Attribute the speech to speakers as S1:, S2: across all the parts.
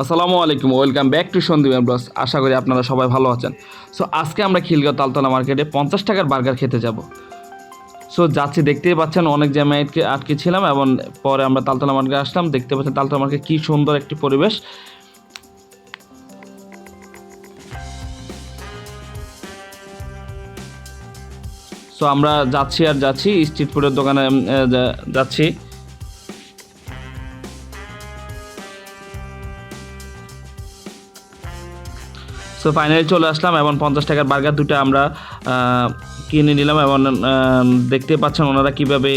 S1: আসসালামু আলাইকুম, welcome back to Sandeep blogs. আশা করি আপনারা সবাই ভালো আছেন। সো, আজকে আমরা খিলগাঁও তালতলা মার্কেটে পঞ্চাশ টাকার বার্গার খেতে যাব। সো, যাচ্ছি, দেখতেই পাচ্ছেন অনেক জ্যামে আটকে আটকে ছিলাম এবং পরে আমরা তালতলা মার্কেটে আসলাম, দেখতে পাচ্ছেন তালতলা মার্কেট কী সুন্দর একটি পরিবেশ। সো, আমরা যাচ্ছি আর যাচ্ছি স্ট্রিট ফুডের দোকানে যাচ্ছি। সো ফাইনালি চলে আসলাম এবং পঞ্চাশ টাকার বার্গার দুটো আমরা কিনে নিলাম এবং দেখতে পাচ্ছেন ওনারা কীভাবে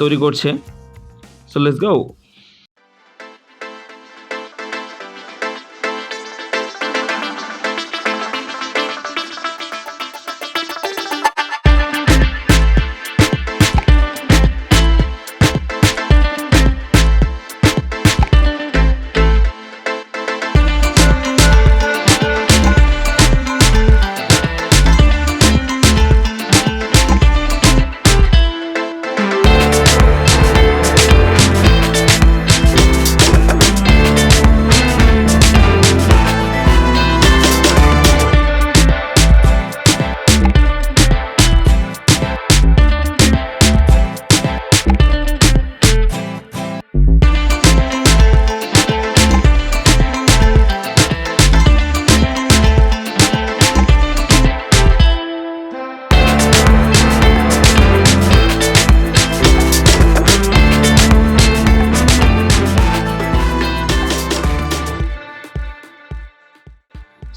S1: তৈরি করছে। সো লেটস গো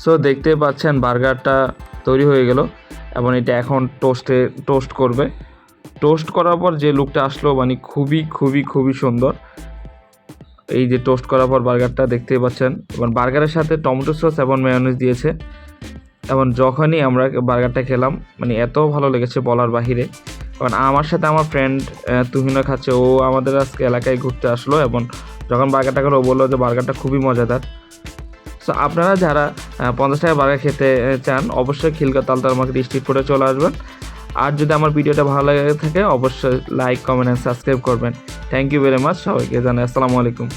S1: সো দেখতে পাচ্ছেন, বার্গারটা তৈরি হয়ে গেল এবং এটা এখন টোস্টে, টোস্ট করবে। টোস্ট করার পর যে লুকটা আসলো মানে খুবই খুবই খুবই সুন্দর। এই যে টোস্ট করার পর বার্গারটা দেখতেই পাচ্ছেন। এবং বার্গারের সাথে টমেটো সস এবং মেয়নিজ দিয়েছে। এবং যখনই আমরা বার্গারটা খেলাম মানে এত ভালো লেগেছে বলার বাহিরে। কারণ আমার সাথে আমার ফ্রেন্ড তুহিনও খাচ্ছে। ও আমাদের আজকে এলাকায় ঘুরতে আসলো এবং যখন বার্গারটা খেলো, ও বলল যে বার্গারটা খুবই মজাদার। সো আপনারা যারা পঞ্চাশ টাকা বার্গার খেতে চান, অবশ্যই খিলগা তালতাল মার্কেট স্ট্রিট ফুডে চলে আসবেন। আর যদি আমার ভিডিওটা ভালো লাগে থাকে, অবশ্যই লাইক কমেন্ট অ্যান্ড সাবস্ক্রাইব করবেন। থ্যাংক ইউ ভেরি মাচ সবাইকে। জানাই আসসালামু আলাইকুম।